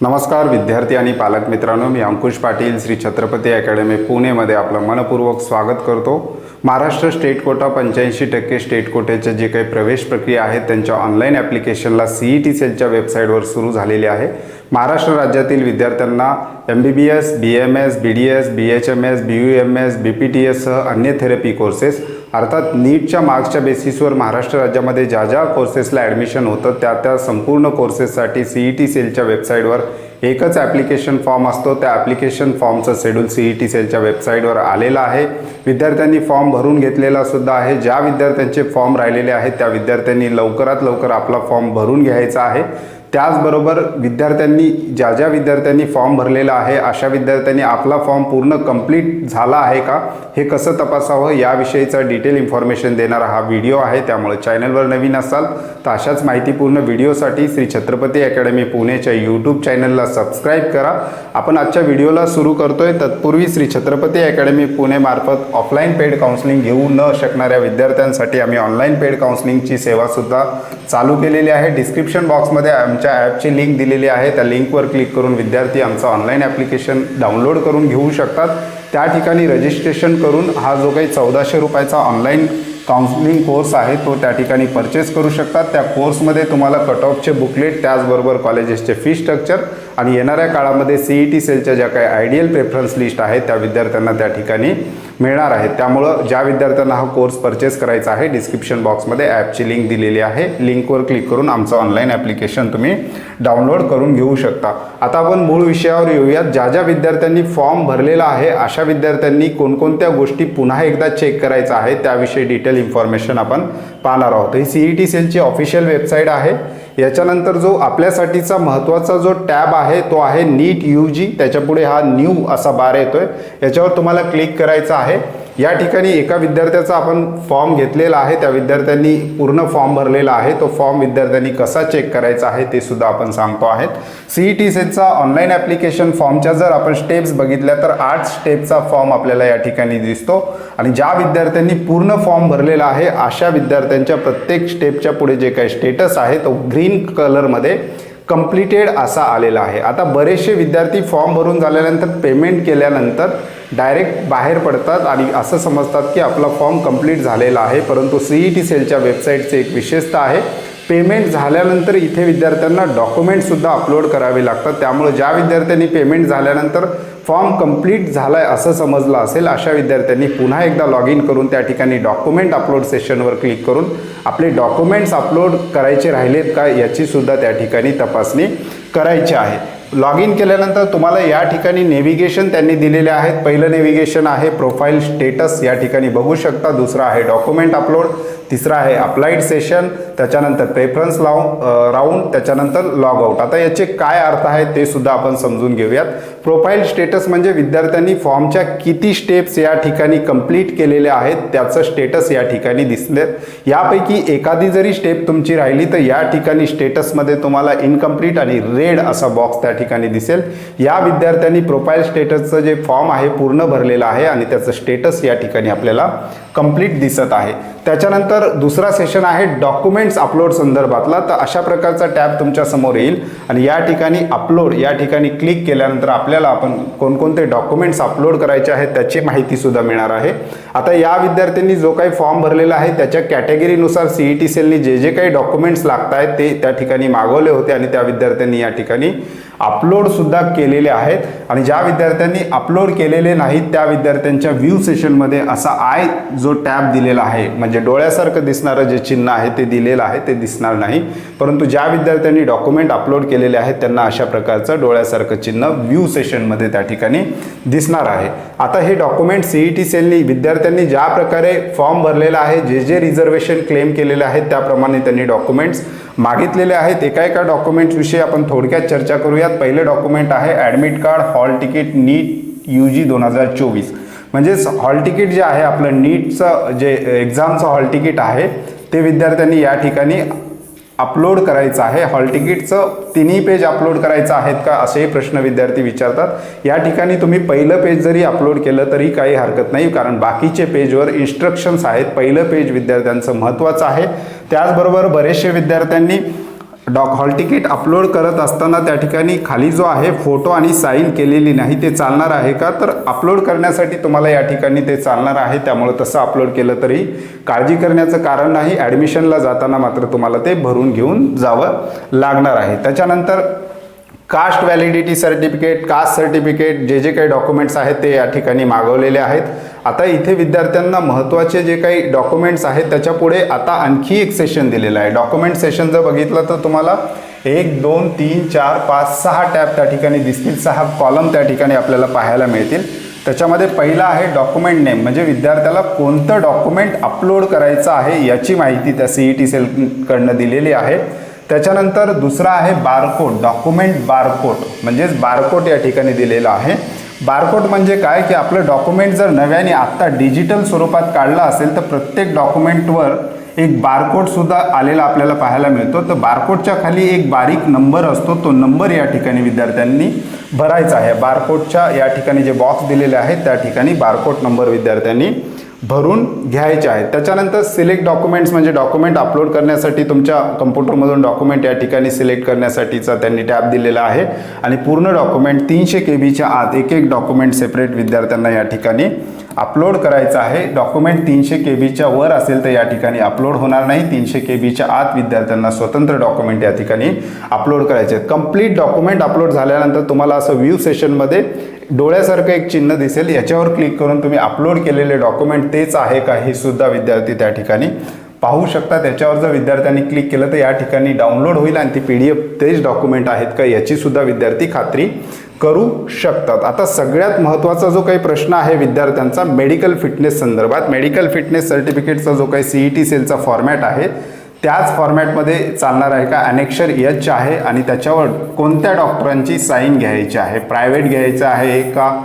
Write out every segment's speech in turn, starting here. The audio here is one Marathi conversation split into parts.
नमस्कार विद्यार्थी आणि पालक मित्रांनो मी अंकुश पाटील श्री छत्रपती अकॅडमी पुणेमध्ये आपलं मनपूर्वक स्वागत करतो. महाराष्ट्र स्टेट कोटा पंच्याऐंशी टक्के स्टेट कोटेचे जे काही प्रवेश प्रक्रिया आहेत त्यांच्या ऑनलाईन ॲप्लिकेशनला सी ई टी सेलच्या वेबसाईटवर सुरू झालेली आहे. महाराष्ट्र राज्यातील विद्यार्थ्यांना M B B S B M S B D S B H M S B U M S B P T एससह अन्य थेरपी कोर्सेस अर्थात नीटच्या मार्क्सच्या बेसिसवर महाराष्ट्र राज्यामध्ये ज्या ज्या कोर्सेसला ॲडमिशन होतं त्या त्या संपूर्ण कोर्सेससाठी सी ई टी सेलच्या वेबसाईटवर एकच ॲप्लिकेशन फॉर्म असतो. त्या ॲप्लिकेशन फॉर्मचं शेड्यूल सी ई टी सेलच्या वेबसाईटवर आलेलं आहे. विद्यार्थ्यांनी फॉर्म भरून घेतलेला सुद्धा आहे. ज्या विद्यार्थ्यांचे फॉर्म राहिलेले आहेत त्या विद्यार्थ्यांनी लवकरात लवकर आपला फॉर्म भरून घ्यायचा आहे. त्याचबरोबर विद्यार्थ्यांनी ज्या ज्या विद्यार्थ्यांनी फॉर्म भरलेला आहे अशा विद्यार्थ्यांनी आपला फॉर्म पूर्ण कंप्लीट झाला आहे का हे कसं तपासावं याविषयीचा डिटेल इन्फॉर्मेशन देणारा हा व्हिडिओ आहे. त्यामुळे चॅनलवर नवीन असाल तर अशाच माहितीपूर्ण व्हिडिओसाठी श्री छत्रपती अकॅडमी पुणेच्या यूट्यूब चॅनलला सबस्क्राईब करा. आपण आजच्या व्हिडिओला सुरू करतोय. तत्पूर्वी श्री छत्रपती अकॅडमी पुणेमार्फत ऑफलाईन पेड काउन्सिलिंग घेऊ न शकणाऱ्या विद्यार्थ्यांसाठी आम्ही ऑनलाईन पेड काउन्सिलिंगची सेवासुद्धा चालू केलेली आहे. डिस्क्रिप्शन बॉक्समध्ये आमच्या ॲपची लिंक दिलेली आहे. त्या लिंकवर क्लिक करून विद्यार्थी आमचं ऑनलाईन ॲप्लिकेशन डाउनलोड करून घेऊ शकतात. त्या ठिकाणी रजिस्ट्रेशन करून हा जो काही चौदाशे रुपयाचा ऑनलाईन काउन्सिलिंग कोर्स आहे तो त्या ठिकाणी परचेस करू शकतात. त्या कोर्समध्ये तुम्हाला कट ऑफचे बुकलेट त्याचबरोबर कॉलेजेसचे फी स्ट्रक्चर आणि येणाऱ्या काळामध्ये सी ई टी सेलच्या ज्या काही आयडियल प्रेफरन्स लिस्ट आहेत त्या विद्यार्थ्यांना त्या ठिकाणी मिळणार आहेत. त्यामुळं ज्या विद्यार्थ्यांना हा कोर्स परचेस करायचा आहे डिस्क्रिप्शन बॉक्समध्ये ॲपची लिंक दिलेली आहे. लिंकवर क्लिक करून आमचं ऑनलाईन ॲप्लिकेशन तुम्ही डाउनलोड करून घेऊ शकता. आता आपण मूळ विषयावर येऊयात. ज्या ज्या विद्यार्थ्यांनी फॉर्म भरलेला आहे अशा विद्यार्थ्यांनी कोणकोणत्या गोष्टी पुन्हा एकदा चेक करायचा आहे त्याविषयी डिटेल इन्फॉर्मेशन आपण पाहणार आहोत. ही सी ई टी सेलची ऑफिशियल वेबसाईट आहे. याच्यानंतर जो आपल्यासाठीचा महत्त्वाचा जो टॅब आहे तो आहे नीट यू जी. त्याच्यापुढे हा न्यू असा बार येतोय. याच्यावर तुम्हाला क्लिक करायचं आहे. या ठिकाणी एका विद्यार्थ्याचा आपण फॉर्म घेतलेला आहे. त्या विद्यार्थ्यांनी पूर्ण फॉर्म भरलेला आहे. तो फॉर्म विद्यार्थ्यांनी कसा चेक करायचा आहे ते सुद्धा आपण सांगतो आहेत. सी ई टी सेटचा ऑनलाईन ॲप्लिकेशन फॉर्मच्या जर आपण स्टेप्स बघितल्या तर आठ स्टेपचा फॉर्म आपल्याला या ठिकाणी दिसतो. आणि ज्या विद्यार्थ्यांनी पूर्ण फॉर्म भरलेला आहे अशा विद्यार्थ्यांच्या प्रत्येक स्टेपच्या पुढे जे काही स्टेटस आहे तो ग्रीन कलरमध्ये कम्प्लिटेड असा आलेला आहे. आता बरेचसे विद्यार्थी फॉर्म भरून झाल्यानंतर पेमेंट केल्यानंतर डायरेक्ट बाहेर पडतात आणि असं समजतात की आपला फॉर्म कंप्लीट झालेला आहे परंतु सी ई टी सेलच्या वेबसाईटचे एक विशेषता आहे. पेमेंट झाल्यानंतर इथे विद्यार्थ्यांना डॉक्युमेंटसुद्धा अपलोड करावे लागतात. त्यामुळे ज्या विद्यार्थ्यांनी पेमेंट झाल्यानंतर फॉर्म कंप्लीट झाला आहे असं समजलं असेल अशा विद्यार्थ्यांनी पुन्हा एकदा लॉग इन करून त्या ठिकाणी डॉक्युमेंट अपलोड सेशनवर क्लिक करून आपले डॉक्युमेंट्स अपलोड करायचे राहिलेत का याचीसुद्धा त्या ठिकाणी तपासणी करायची आहे. लॉग इन केल्यानंतर तुम्हाला या ठिकाणी नेव्हिगेशन त्यांनी दिलेले आहेत. पहिलं नेव्हिगेशन आहे प्रोफाईल स्टेटस या ठिकाणी बघू शकता. दुसरं आहे डॉक्युमेंट अपलोड तिसरं आहे अप्लाइड सेशन त्याच्यानंतर प्रेफरन्स लावून राऊंड त्याच्यानंतर लॉग आउट आता याचे काय अर्थ आहेत ते सुद्धा आपण समजून घेऊयात. प्रोफाईल स्टेटस म्हणजे विद्यार्थ्यांनी फॉर्मच्या किती स्टेप्स या ठिकाणी कंप्लीट केलेल्या आहेत त्याचं स्टेटस या ठिकाणी दिसले. यापैकी एखादी जरी स्टेप तुमची राहिली तर या ठिकाणी स्टेटसमध्ये तुम्हाला इनकम्प्लीट आणि रेड असा बॉक्स त्या ठिकाणी दिसेल. या विद्यार्थ्यांनी प्रोफाईल स्टेटसचं जे फॉर्म आहे पूर्ण भरलेलं आहे आणि त्याचं स्टेटस या ठिकाणी आपल्याला कंप्लीट दिसत आहे. त्याच्यानंतर दुसरा सेशन आहे डॉक्युमेंट्स अपलोड संदर्भातला. तर अशा प्रकारचा टॅब तुमच्यासमोर येईल. आणि या ठिकाणी अपलोड या ठिकाणी क्लिक केल्यानंतर आपल्याला आपण कोणकोणते डॉक्युमेंट्स अपलोड करायचे आहेत त्याची माहितीसुद्धा मिळणार आहे. आता या विद्यार्थ्यांनी जो काही फॉर्म भरलेला आहे त्याच्या कॅटेगरीनुसार सी ई टी सेलनी जे जे काही डॉक्युमेंट्स लागत आहेत ते त्या ठिकाणी मागवले होते आणि त्या विद्यार्थ्यांनी या ठिकाणी अपलोडसुद्धा केलेले आहेत. आणि ज्या विद्यार्थ्यांनी अपलोड केलेले नाहीत त्या विद्यार्थ्यांच्या व्ह्यू सेशनमध्ये असा आय जो टॅब दिलेला आहे म्हणजे डोळ्यासारखं दिसणारं जे चिन्ह आहे ते दिलेलं आहे ते दिसणार नाही. परंतु ज्या विद्यार्थ्यांनी डॉक्युमेंट अपलोड केलेले आहेत त्यांना अशा प्रकारचं डोळ्यासारखं चिन्ह व्ह्यू सेशनमध्ये त्या ठिकाणी दिसणार आहे. आता हे डॉक्युमेंट सी ई टी सेलनी विद्यार्थ्यांनी ज्या प्रकारे फॉर्म भरलेला आहे जे जे रिझर्वेशन क्लेम केलेले आहेत त्याप्रमाणे त्यांनी डॉक्युमेंट्स मागितलेले आहेत. एका एका डॉक्युमेंट्सविषयी आपण थोडक्यात चर्चा करूयात. पहिले डॉक्युमेंट आहे admit card hall ticket NEET U G दोन हजार चोवीस. म्हणजेच हॉल तिकीट जे आहे आपलं नीटचं जे एक्झामचं हॉल तिकीट आहे ते विद्यार्थ्यांनी या ठिकाणी अपलोड करायचं आहे. हॉल तिकीटचं तिन्ही पेज अपलोड करायचं आहेत का असेही प्रश्न विद्यार्थी विचारतात. या ठिकाणी तुम्ही पहिलं पेज जरी अपलोड केलं तरी काही हरकत नाही कारण बाकीचे पेजवर इन्स्ट्रक्शन्स आहेत. पहिलं पेज विद्यार्थ्यांचं महत्त्वाचं आहे. त्याचबरोबर बरेचसे विद्यार्थ्यांनी डॉक हॉल तिकीट अपलोड करत असताना त्या ठिकाणी खाली जो आहे फोटो आणि साईन केलेली नाही ते चालणार आहे का? तर अपलोड करण्यासाठी तुम्हाला या ठिकाणी ते चालणार आहे. त्यामुळे तसं अपलोड केलं तरी काळजी करण्याचं कारण नाही. ॲडमिशनला जाताना मात्र तुम्हाला ते भरून घेऊन जावं लागणार आहे. त्याच्यानंतर caste validity certificate caste certificate जे जे काही डॉक्युमेंट्स आहेत ते या ठिकाणी मागवलेले आहेत. आता इथे विद्यार्थ्यांना महत्त्वाचे जे काही डॉक्युमेंट्स आहेत त्याच्यापुढे आता आणखी एक सेशन दिलेलं आहे. डॉक्युमेंट सेशन जर बघितलं तर तुम्हाला एक दोन तीन चार पाच सहा टॅब त्या ठिकाणी दिसतील. सहा कॉलम त्या ठिकाणी आपल्याला पाहायला मिळतील. त्याच्यामध्ये पहिला आहे डॉक्युमेंट नेम म्हणजे विद्यार्थ्याला कोणतं डॉक्युमेंट अपलोड करायचं आहे याची माहिती त्या सी ई टी सेलकडनं दिलेली आहे. त्याच्यानंतर दुसरा आहे बारकोड डॉक्युमेंट बारकोड. म्हणजेच बारकोड या ठिकाणी दिलेला आहे. बारकोड म्हणजे काय? की आपलं डॉक्युमेंट जर नव्याने आत्ता डिजिटल स्वरूपात काढलं असेल तर प्रत्येक डॉक्युमेंटवर एक बारकोडसुद्धा आलेला आपल्याला पाहायला मिळतो. तर बारकोडच्या खाली एक बारीक नंबर असतो. तो नंबर या ठिकाणी विद्यार्थ्यांनी भरायचा आहे. बारकोडच्या या ठिकाणी जे बॉक्स दिलेले आहेत त्या ठिकाणी बारकोड नंबर विद्यार्थ्यांनी भरून घ्यायचे आहेत. त्याच्यानंतर सिलेक्ट डॉक्युमेंट्स म्हणजे डॉक्युमेंट अपलोड करण्यासाठी तुमच्या कम्प्युटरमधून डॉक्युमेंट या ठिकाणी सिलेक्ट करण्यासाठीचा त्यांनी टॅब दिलेला आहे. आणि पूर्ण डॉक्युमेंट तीनशे के बीच्या आत एक एक डॉक्युमेंट सेपरेट विद्यार्थ्यांना या ठिकाणी अपलोड करायचं आहे. डॉक्युमेंट तीनशे के बीच्या वर असेल तर या ठिकाणी अपलोड होणार नाही. तीनशे के बीच्या आत विद्यार्थ्यांना स्वतंत्र डॉक्युमेंट या ठिकाणी अपलोड करायचे आहेत. कंप्लीट डॉक्युमेंट अपलोड झाल्यानंतर तुम्हाला असं व्ह्यू सेशनमध्ये डोळ्यासारखं एक चिन्ह दिसेल. याच्यावर क्लिक करून तुम्ही अपलोड केलेले डॉक्युमेंट तेच आहे का हे सुद्धा विद्यार्थी त्या ठिकाणी पाहू शकता त्याच्यावर जर विद्यार्थ्यांनी क्लिक केलं तर या ठिकाणी डाउनलोड होईल आणि ती पी डी एफ तेच डॉक्युमेंट आहेत का याची सुद्धा विद्यार्थी खात्री करू शकतात. आता सगळ्यात महत्त्वाचा जो काही प्रश्न आहे विद्यार्थ्यांचा मेडिकल फिटनेस संदर्भात. मेडिकल फिटनेस सर्टिफिकेटचा जो काही सी ई टी सेलचा फॉर्मॅट आहे त्याच फॉर्मॅटमध्ये चालणार आहे का? अनेक्षर एच आहे आणि त्याच्यावर कोणत्या डॉक्टरांची साईन घ्यायची आहे? प्रायव्हेट घ्यायचं आहे का?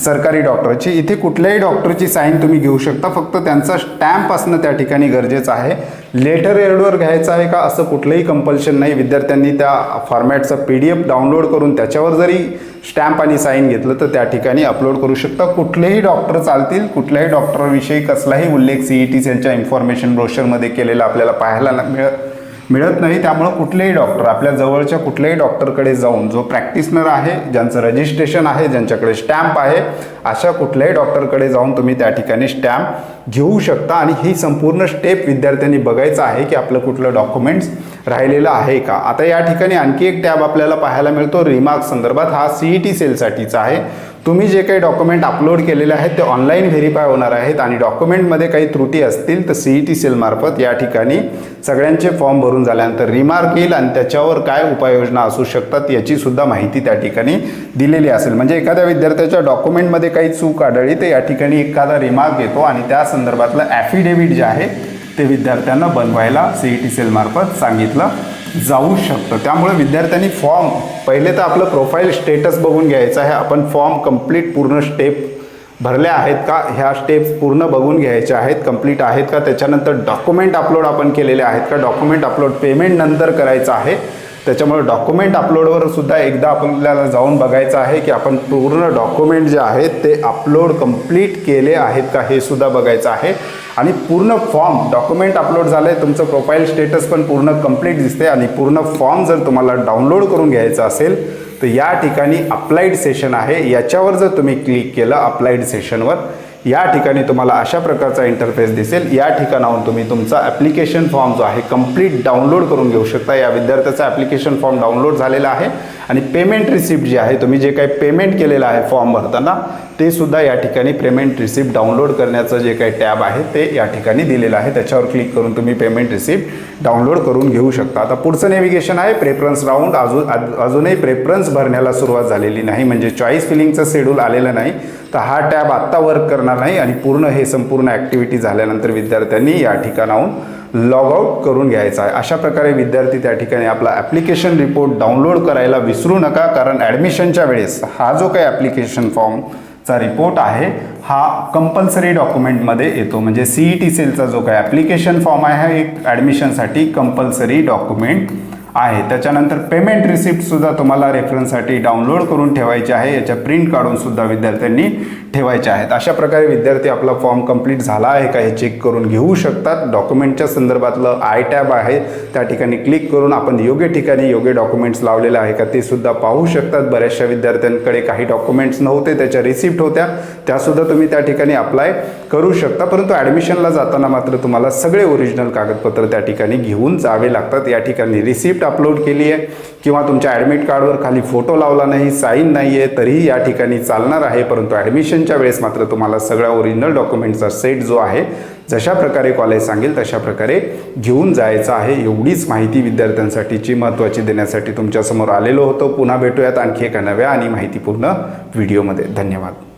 सरकारी डॉक्टरची. इथे कुठल्याही डॉक्टरची साईन तुम्ही घेऊ शकता. फक्त त्यांचा स्टॅम्प असणं त्या ठिकाणी गरजेचं आहे. लेटर एडवर घ्यायचं आहे का असं कुठलंही कंपल्शन नाही. विद्यार्थ्यांनी त्या फॉर्मॅटचा पी डी एफ डाउनलोड करून त्याच्यावर जरी स्टॅम्प आणि साईन घेतलं तर त्या ठिकाणी अपलोड करू शकता. कुठलेही डॉक्टर चालतील कुठल्याही डॉक्टरविषयी कसलाही उल्लेख सी ई टी सेलच्या इन्फॉर्मेशन ब्रोशरमध्ये केलेला आपल्याला पाहायला मिळत मिळत नाही त्यामुळं कुठलेही डॉक्टर आपल्या जवळच्या कुठल्याही डॉक्टरकडे जाऊन जो प्रॅक्टिसनर आहे ज्यांचं रजिस्ट्रेशन आहे ज्यांच्याकडे स्टॅम्प आहे अशा कुठल्याही डॉक्टरकडे जाऊन तुम्ही त्या ठिकाणी स्टॅम्प घेऊ शकता. आणि ही संपूर्ण स्टेप विद्यार्थ्यांनी बघायचं आहे की आपलं कुठलं डॉक्युमेंट्स राहिलेलं आहे का. आता या ठिकाणी आणखी एक टॅब आपल्याला पाहायला मिळतो. रिमार्क संदर्भात हा सी ई टी सेलसाठीचा आहे. तुम्ही जे काही डॉक्युमेंट अपलोड केलेले आहेत ते ऑनलाईन व्हेरीफाय होणार आहेत आणि डॉक्युमेंटमध्ये काही त्रुटी असतील तर सी ई टी सेलमार्फत या ठिकाणी सगळ्यांचे फॉर्म भरून झाल्यानंतर रिमार्क येईल आणि त्याच्यावर काय उपाययोजना असू शकतात याची सुद्धा माहिती त्या ठिकाणी दिलेली असेल. म्हणजे एखाद्या विद्यार्थ्याच्या डॉक्युमेंटमध्ये काही चूक आढळली तर या ठिकाणी एखादा रिमार्क येतो आणि त्या संदर्भातलं ॲफिडेव्हिट जे आहे ते विद्यार्थ्यांना बनवायला सी ई टी सेलमार्फत सांगितलं जाऊ शकतं. त्यामुळे विद्यार्थ्यांनी फॉर्म पहिले तर आपलं प्रोफाईल स्टेटस बघून घ्यायचं आहे. आपण फॉर्म कंप्लीट पूर्ण स्टेप भरल्या आहेत का? ह्या स्टेप्स पूर्ण बघून घ्यायच्या आहेत. कंप्लीट आहेत का? त्याच्यानंतर डॉक्युमेंट अपलोड आपण केलेले आहेत का? डॉक्युमेंट अपलोड पेमेंट नंतर करायचं आहे. त्याच्यामुळे डॉक्युमेंट अपलोडवर सुद्धा एकदा आपल्याला जाऊन बघायचं आहे की आपण पूर्ण डॉक्युमेंट जे आहेत ते अपलोड कंप्लीट केले आहेत का हे सुद्धा बघायचं आहे. आणि पूर्ण फॉर्म डॉक्युमेंट अपलोड झालं आहे तुमचं प्रोफाईल स्टेटस पण पूर्ण कंप्लीट दिसते आणि पूर्ण फॉर्म जर तुम्हाला डाउनलोड करून घ्यायचा असेल तर या ठिकाणी अप्लाईड सेशन आहे. याच्यावर जर तुम्ही क्लिक केलं अप्लाईड सेशनवर या ठिकाणी तुम्हाला अशा प्रकारचा इंटरफेस दिसेल. या ठिकाणाहून तुम्ही तुमचा ॲप्लिकेशन फॉर्म जो आहे कंप्लीट डाउनलोड करून घेऊ शकता. या विद्यार्थ्याचा ॲप्लिकेशन फॉर्म डाउनलोड झालेला आहे. आणि पेमेंट रिसिप्ट जी आहे तुम्ही जे काही पेमेंट केलेलं आहे फॉर्म भरताना ते सुद्धा या ठिकाणी पेमेंट रिसिप्ट डाउनलोड करण्याचं जे काही टॅब आहे ते या ठिकाणी दिलेलं आहे. त्याच्यावर क्लिक करून तुम्ही पेमेंट रिसिप्ट डाउनलोड करून घेऊ शकता. आता पुढचं नेव्हिगेशन आहे प्रेफरन्स राऊंड अजून अजूनही प्रेफरन्स भरण्याला सुरुवात झालेली नाही. म्हणजे चॉईस फिलिंगचं शेड्यूल आलेलं नाही. तर हा टॅब आत्ता वर्क करणार नाही आणि पूर्ण हे संपूर्ण ॲक्टिव्हिटी झाल्यानंतर विद्यार्थ्यांनी या ठिकाणाहून लॉग आऊट करून घ्यायचा आहे. अशा प्रकारे विद्यार्थी त्या ठिकाणी आपला ॲप्लिकेशन रिपोर्ट डाउनलोड करायला विसरू नका. कारण ॲडमिशनच्या वेळेस हा जो काही ॲप्लिकेशन चा रिपोर्ट आहे हा कंपल्सरी डॉक्युमेंटमध्ये येतो. म्हणजे सी ई टी सेलचा जो काही ॲप्लिकेशन फॉर्म आहे हा एक ॲडमिशनसाठी कंपल्सरी डॉक्युमेंट आहे. त्याच्यानंतर पेमेंट रिसिप्टसुद्धा तुम्हाला रेफरन्ससाठी डाउनलोड करून ठेवायची आहे. याच्या प्रिंट काढूनसुद्धा विद्यार्थ्यांनी ठेवायच्या आहेत. अशा प्रकारे विद्यार्थी आपला फॉर्म कंप्लीट झाला आहे का हे चेक करून घेऊ शकतात. डॉक्युमेंटच्या संदर्भातलं आय टॅब आहे. त्या ठिकाणी क्लिक करून आपण योग्य ठिकाणी योग्य डॉक्युमेंट्स लावलेले आहे का ते सुद्धा पाहू शकतात. बऱ्याचशा विद्यार्थ्यांकडे काही डॉक्युमेंट्स नव्हते त्याच्या रिसिप्ट होत्या. त्यासुद्धा तुम्ही त्या ठिकाणी अप्लाय करू शकता. परंतु ॲडमिशनला जाताना मात्र तुम्हाला सगळे ओरिजिनल कागदपत्र त्या ठिकाणी घेऊन जावे लागतात. या ठिकाणी रिसिप्ट रिसिप्ट अपलोड केली आहे किंवा तुमच्या ॲडमिट कार्डवर खाली फोटो लावला नाही साईन नाही आहे तरीही या ठिकाणी चालणार आहे परंतु ॲडमिशनच्या वेळेस मात्र तुम्हाला सगळ्या ओरिजिनल डॉक्युमेंटचा सेट जो आहे जशा प्रकारे कॉलेज सांगेल तशा प्रकारे घेऊन जायचं आहे. एवढीच माहिती विद्यार्थ्यांसाठीची महत्त्वाची देण्यासाठी तुमच्यासमोर आलेलो होतो. पुन्हा भेटूयात आणखी एका नव्या आणि माहितीपूर्ण व्हिडिओमध्ये. धन्यवाद.